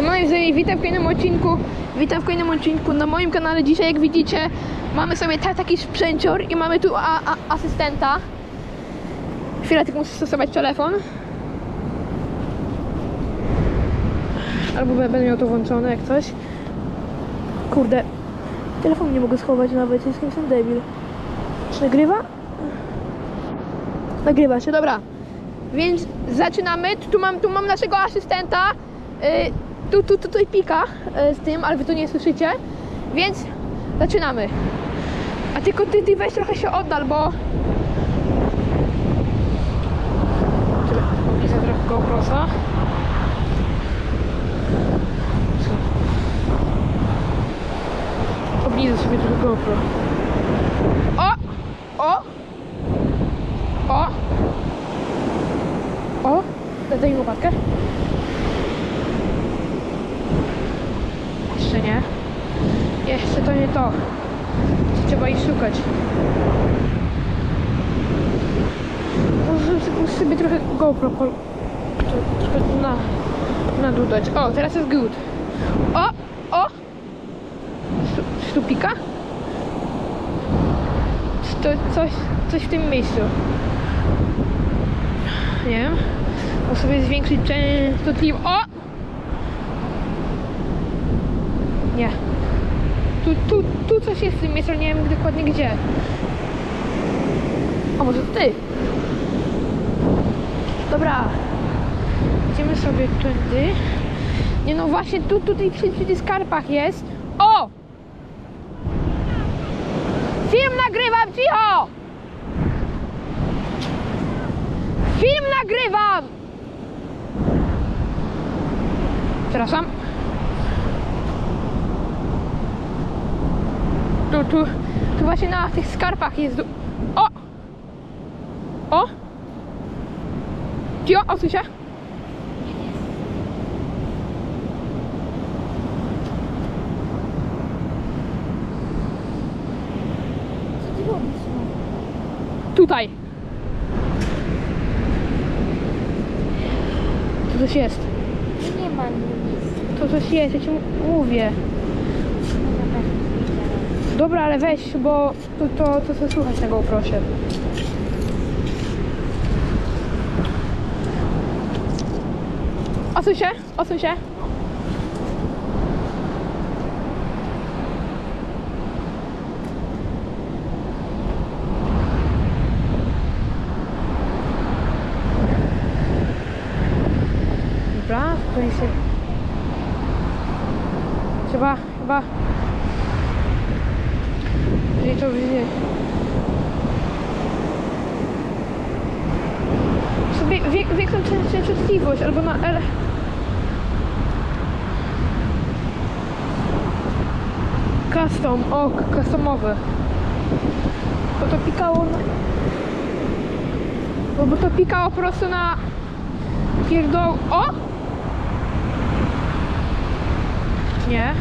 Siemano, jeżeli witam w kolejnym odcinku. Witam w kolejnym odcinku na moim kanale. Dzisiaj, jak widzicie, mamy sobie ta, taki sprzęcior i mamy tu a, a, asystenta. Chwilę, tylko muszę stosować telefon. Albo będę miał to włączone, jak coś. Kurde, telefon nie mogę schować nawet, jest jestem debil. Czy nagrywa? Nagrywa się, dobra. Więc zaczynamy. Tu mam, tu mam naszego asystenta. Yy, tu, tu, tutaj pika yy, z tym, ale wy to nie słyszycie. Więc zaczynamy. A tylko ty, ty weź trochę się oddal, bo... Widzę trochę GoProsa. Obniżę sobie trochę GoPro. O! O! O! O! Daj mi łopatkę. Jeszcze nie. Jeszcze to nie to. Trzeba ich szukać. Muszę, sobie trochę GoPro trochę na, nadudać. O, teraz jest good. O! O! Stupika? To coś, coś w tym miejscu. Nie wiem. Muszę sobie zwiększyć częstotliwość. O! Nie. Tu, tu, tu coś jest w tym miejscu, nie wiem dokładnie gdzie. A może ty? Dobra. Idziemy sobie tędy. Nie no właśnie tu, tutaj przy, przy tych skarpach jest. O! Film nagrywam, cicho! Film nagrywam! Przepraszam. Tu, tu, tu właśnie na tych skarpach jest... O! O! Cio, odsuń się. Co? Tutaj. Tu coś jest. Nie ma nic. To coś jest, ja ci mówię. No na pewno widziałem. Dobra, ale weź, bo to, to, to, to słuchać na GoProsie. Odsuń się, odsuń się. Dobra, tutaj się... Trzeba, chyba... To wyjdzie. Sobie większą czę- częstotliwość albo na L. Custom, o, k- customowy. Bo to pikało na... Bo, bo to pikało po prostu na... Pierdol... O! Nie.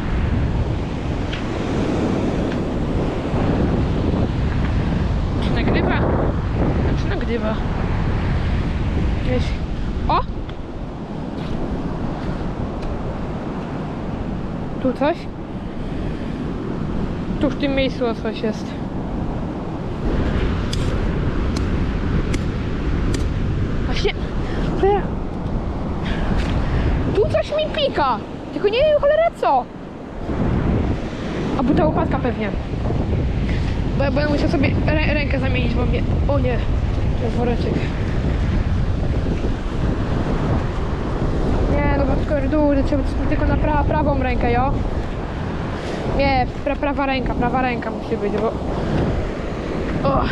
Czy nagrywa? Czy nagrywa? Gdzieś. O! Tu coś? Tu w tym miejscu coś jest. Właśnie. Tu coś mi pika! Tylko nie wiem cholera co! Albo ta łopatka pewnie. Bo ja będę musiał sobie rę rękę zamienić, bo mnie... O nie, woreczek. Nie, no bo skordury, trzeba tylko na pra prawą rękę, jo? Nie, pra prawa ręka, prawa ręka musi być, bo... O.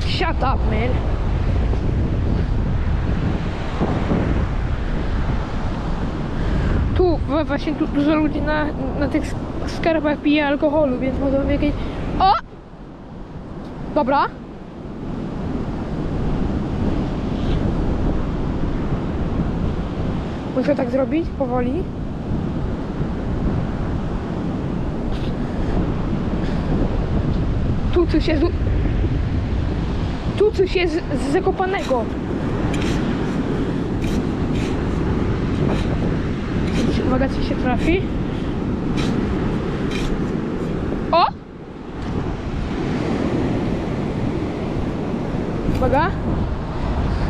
Shut up, man. Tu właśnie tu dużo ludzi na, na tych sk- skarbach pije alkoholu, więc może jakieś... O! Dobra. Muszę tak zrobić powoli. Tu coś jest... Tu coś jest z Zakopanego. Uwaga, co się trafi. O! Uwaga.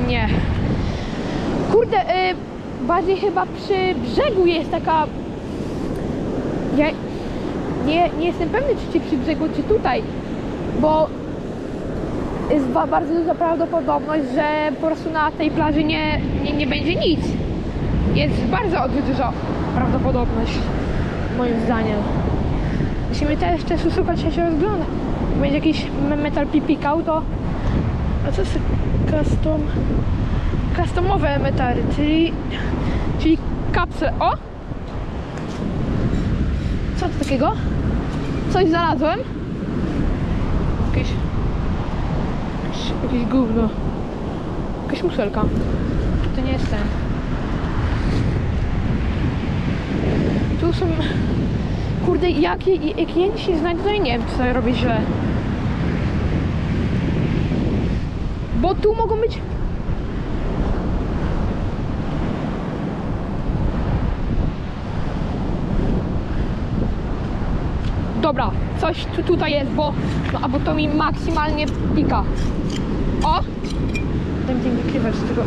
Nie. Kurde, y, bardziej chyba przy brzegu jest taka... Ja nie, nie jestem pewny, czy przy brzegu, czy tutaj, bo jest ba- bardzo duża prawdopodobność, że po prostu na tej plaży nie, nie, nie będzie nic. Jest bardzo duża prawdopodobność, moim zdaniem. Musimy też jeszcze szukać się, się rozgląda. Jak będzie jakiś me- metal pipikał, to... A co jest custom... Customowe metary, czyli... Czyli kapsle. O! Co to takiego? Coś znalazłem. Jakieś... Jakieś, jakieś gówno. Jakaś muszelka. To nie jest ten. Tu są... Kurde, jak, jak ja dzisiaj znajdę, to nie wiem, co robię źle. Bo tu mogą być... Dobra, coś tu, tutaj jest, bo... No, albo to mi maksymalnie pika. O! Ten ten wykrywacz tego...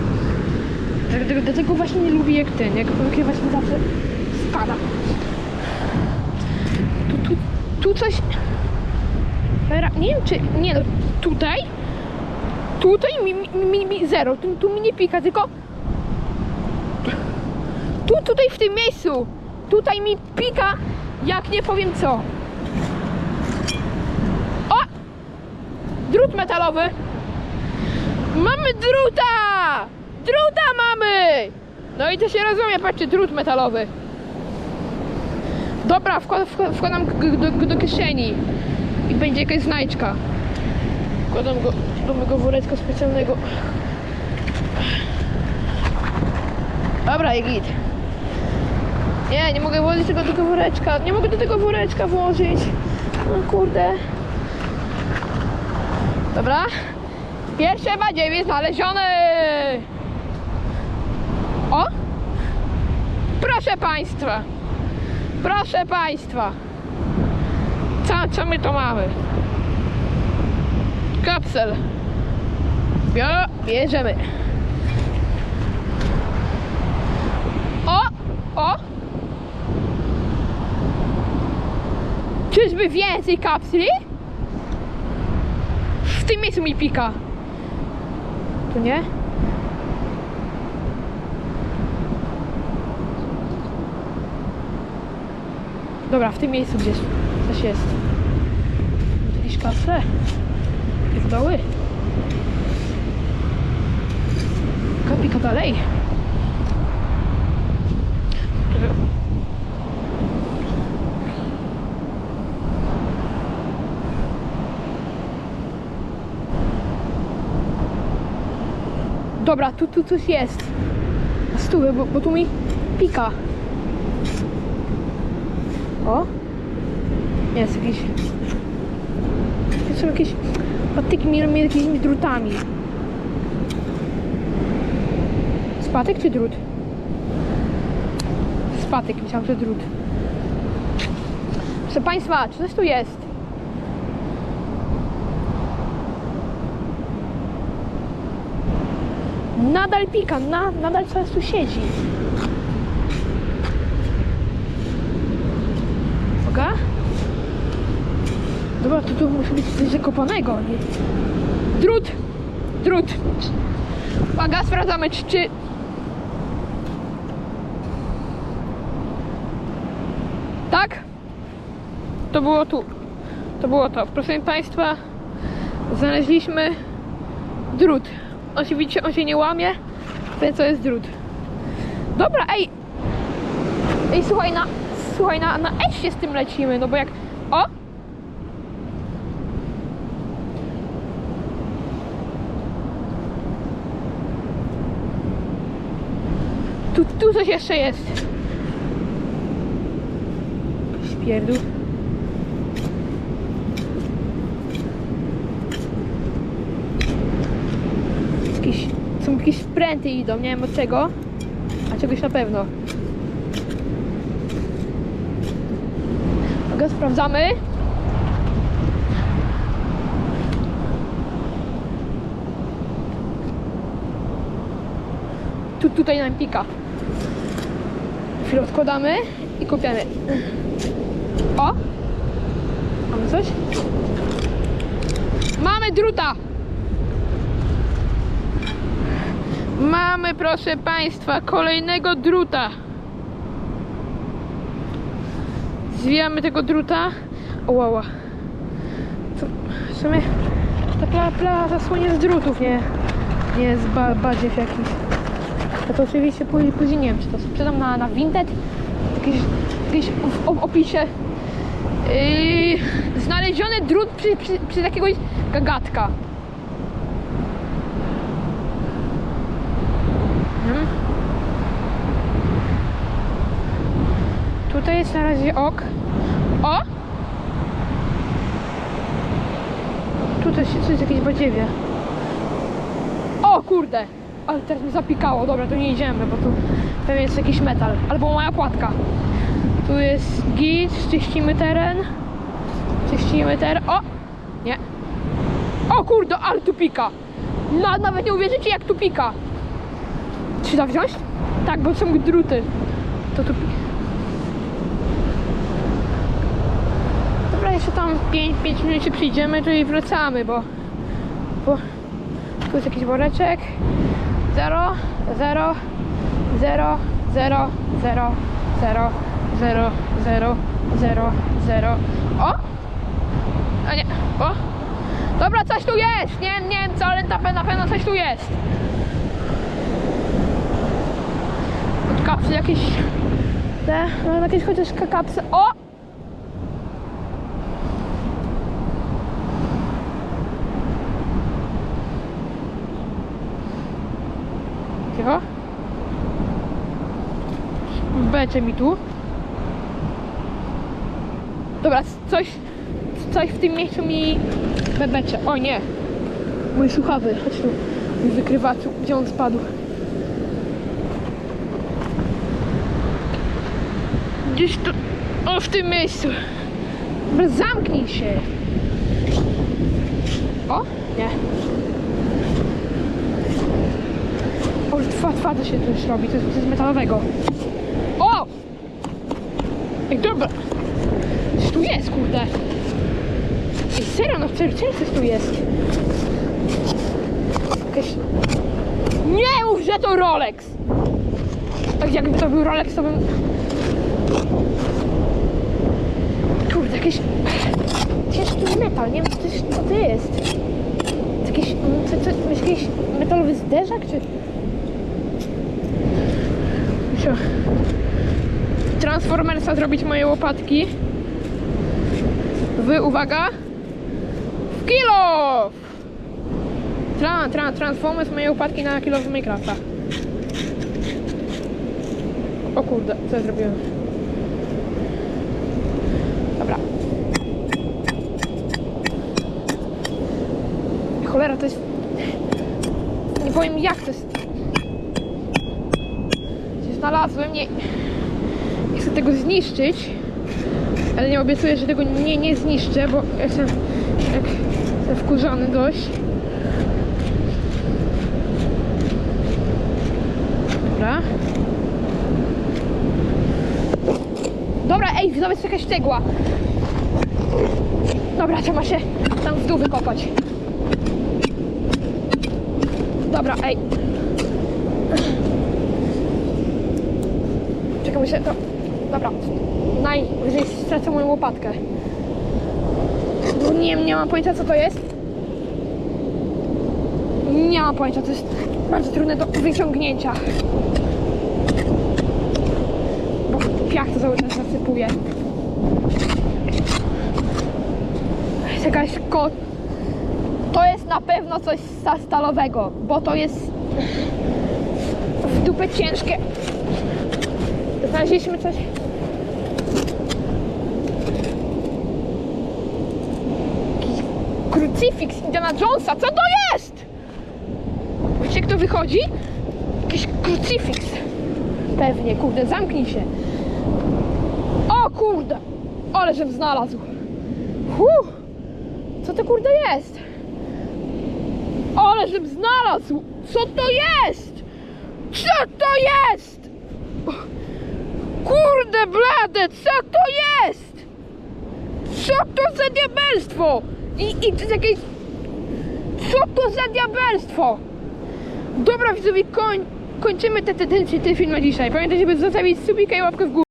Dlatego, dlatego właśnie nie lubię jak ten, jak wykrywacz mi zawsze spada. Tu, tu, tu coś... Nie wiem czy... Nie no, tutaj... Tutaj mi, mi, mi, zero, tu, tu mi nie pika, tylko... Tu, tutaj w tym miejscu! Tutaj mi pika, jak nie powiem co. O! Drut metalowy! Mamy druta! Druta mamy! No i to się rozumie, patrzcie, drut metalowy. Dobra, wkład, wkład, wkładam do, do kieszeni i będzie jakaś znajdźka. Wkładam go do mego woreczka specjalnego. Dobra, i git. Nie, nie mogę włożyć tego do tego woreczka. Nie mogę do tego woreczka włożyć. No kurde. Dobra. Pierwsze badziewie znalezione. O! Proszę Państwa. Proszę Państwa. Co, co my tu mamy? Kapsel. Bio, bierzemy. O! O! Czyżby więcej kapsli? W tym miejscu mi pika. Tu nie? Dobra, w tym miejscu gdzieś coś jest. Jakieś kapsle? Pierdoły? Kapika dalej. Dobra, tu, tu coś jest. Na stówę, bo, bo tu mi pika. O! Jest jakiś... To są jakieś patyki mi- mi- jakimiś drutami. Spatek czy drut? Spatek, myślałam, że drut. Proszę Państwa, czy coś tu jest? Nadal pika, na, nadal coś tu siedzi. Uwaga. Dobra, to tu musi być coś zakopanego, nie? Drut! Drut! Uwaga, sprawdzamy, czy... czy... Tak? To było tu. To było to. Proszę Państwa, znaleźliśmy drut. On się, on się nie łamie, więc to jest drut. Dobra, ej! Ej, słuchaj, na, słuchaj, na, na S się z tym lecimy, no bo jak... O! Tu, tu coś jeszcze jest. Spierdół. Jakieś, są jakieś pręty idą, nie wiem od czego, a czegoś na pewno. Go sprawdzamy. Tu, tutaj nam pika. Chwilę odkładamy i kopiamy. O! Mamy coś? Mamy druta! Mamy, proszę Państwa, kolejnego druta. Zwijamy tego druta. O, Łała. To w sumie ta pla, pla zasłonie z drutów, nie, nie z ba, badziew jakichś. Ja to oczywiście później, nie wiem, czy to sprzedam na, na Vinted. Jakieś, jakieś w op- opisie. Yy, znaleziony drut przy, przy, przy jakiegoś gagatka. Tutaj jest na razie ok. O! Tutaj się coś jakieś badziewie. O kurde! Ale teraz mi zapikało. Dobra, to nie idziemy, bo tu pewnie jest jakiś metal. Albo moja płatka. Tu jest git, czyścimy teren. Czyścimy teren. O! Nie. O kurde, ale tu pika. Na, nawet nie uwierzycie jak tu pika. Czy da wziąć? Tak, bo są druty. To tu pika. Dobra, jeszcze tam 5, 5 minut się przyjdziemy, to i wracamy, bo, bo tu jest jakiś woreczek. 0, 0, 0, 0, 0, 0, 0, 0, 0, 0. O! A nie, o! Dobra, coś tu jest! Nie, nie wiem co, ale na pewno, coś tu jest. Od kapsy jakieś... Te, no jakieś chociaż ka- kapsy. O! Cicho. Becie mi tu. Dobra, coś, coś w tym miejscu mi bebecie. O nie. Mój słuchawy, chodź tu. Mój wykrywaczu, gdzie on spadł? Gdzieś tu, o w tym miejscu. Dobra, zamknij się. O, nie. Twa, twardo się coś robi, to jest, to jest metalowego. O! Ej, dobra. Coś tu jest, kurde. Ej, serio, no serio coś tu jest. Jakaś... Nie mów, że to Rolex! Tak jakby to był Rolex, to bym... Kurde, jakieś... Ciężki metal, nie wiem co to, jest, co to jest. Co, co, jakiś metalowy zderzak, czy... Muszę Transformersa zrobić moje łopatki. Wy, uwaga. W kilo! Tra, tra, Transformers moje łopatki na kilo z Minecrafta. O kurde, co ja zrobiłem? Dobra. Cholera, to jest... Nie powiem jak to jest... Znalazłem, nie... Nie chcę tego zniszczyć, ale nie obiecuję, że tego nie, nie zniszczę, bo jestem jak, jestem wkurzony dość. Dobra. Dobra, ej, zobacz jest jakaś cegła. Dobra, trzeba się tam w dół wykopać. Dobra, ej. Czekaj, muszę to... Dobra. Najwyżej stracę moją łopatkę. Nie, nie mam pojęcia co to jest. Nie mam pojęcia, to jest bardzo trudne do wyciągnięcia. Bo piach to cały czas zasypuje. Jest jakaś ko... To jest na pewno coś sta- stalowego, bo to jest w dupę ciężkie. Znaleźliśmy coś. Jakiś krucyfiks Indiana Jonesa. Co to jest? Wiecie, kto wychodzi? Jakiś krucyfiks. Pewnie, kurde, zamknij się. O kurde. Ale żem znalazł. Huh. Co to kurde jest? Ale żem znalazł! Co to jest? Co to jest? Kurde blade, co to jest? Co to za diabelstwo? I, i to jakieś... Co to za diabelstwo? Dobra widzowie, koń, kończymy te tendencje, ten film na dzisiaj. Pamiętajcie, by zostawić subika i łapkę w górę.